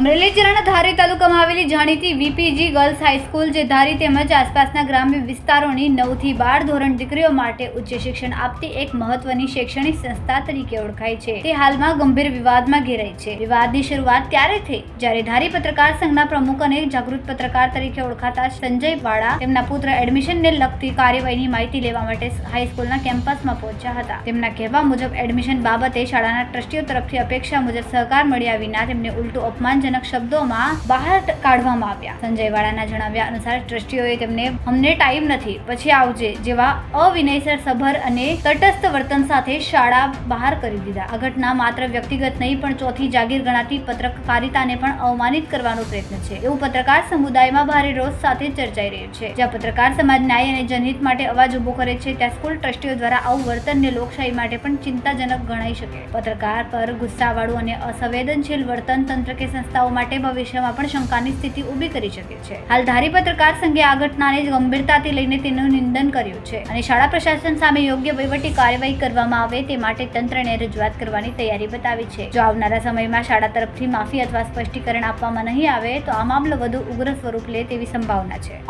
અમરેલી જિલ્લાના ધારી તાલુકામાં આવેલી જાણીતી વીપીજી ગર્લ્સ હાઈસ્કૂલ જે ધારી તેમજ આસપાસના ગ્રામ્ય વિસ્તારોની નવથી બાર ધોરણ દીકરીઓ માટે ઉચ્ચ શિક્ષણ આપતી એક મહત્વની શૈક્ષણિક સંસ્થા તરીકે ઓળખાય છે. તે હાલમાં ગંભીર વિવાદમાં ઘેરાઈ છે. વિવાદની શરૂઆત ત્યારે થઈ જ્યારે ધારી પત્રકાર સંઘના પ્રમુખ અને જાગૃત પત્રકાર તરીકે ઓળખાતા સંજય વાળા તેમના પુત્ર એડમિશનને લગતી કાર્યવાહીની માહિતી લેવા માટે હાઈસ્કૂલના કેમ્પસમાં પહોંચ્યા હતા. તેમના કહેવા મુજબ, એડમિશન બાબતે શાળાના ટ્રસ્ટીઓ તરફથી અપેક્ષા મુજબ સહકાર મળ્યા વિના તેમને ઉલટું અપમાનજનક શબ્દોમાં બહાર કાઢવામાં આવ્યા. સંજય વાળાના જણાવ્યા અનુસાર ટ્રસ્ટીઓએ તેમને અમને ટાઈમ નથી, પછી આવજે જેવા અવિનયસર સભર અને તટસ્થ વર્તન સાથે શાળા બહાર કરી દીધા. આ ઘટના માત્ર વ્યક્તિગત નહીં, પણ ચોથી જાગીર ગણાતી પત્રકારિતાને પણ અવમાનિત કરવાનો પ્રયત્ન છે. એવું પત્રકાર સમુદાયમાં ભારે રોષ સાથે ચર્ચાઈ રહ્યું છે. જ્યાં પત્રકાર સમાજ ન્યાય અને જનહિત માટે અવાજ ઊભો કરે છે, ત્યાં સ્કૂલ ટ્રસ્ટીઓ દ્વારા આવું વર્તનને લોકશાહી માટે પણ ચિંતાજનક ગણાઈ શકે. પત્રકાર પર ગુસ્સાવાળું અને અસંવેદનશીલ વર્તન તંત્ર કે સંસ્થાઓ માટે ભવિષ્યમાં પણ શંકાની સ્થિતિ ઊભી કરી શકે છે. હાલ ધારી પત્રકાર સંઘે આ ઘટનાને ગંભીરતાથી લઈને તેનું નિંદન કર્યું છે અને શાળા પ્રશાસન સામે યોગ્ય વહીવટી કાર્યવાહી કરવામાં આવે તે માટે તંત્રને રજૂઆત કરવાની તૈયારી બતાવી છે. જો આવનારા સમયમાં શાળા તરફથી માફી અથવા સ્પષ્ટીકરણ આપવામાં નહીં આવે તો આ મામલો વધુ ઉગ્ર સ્વરૂપ લે તેવી સંભાવના છે.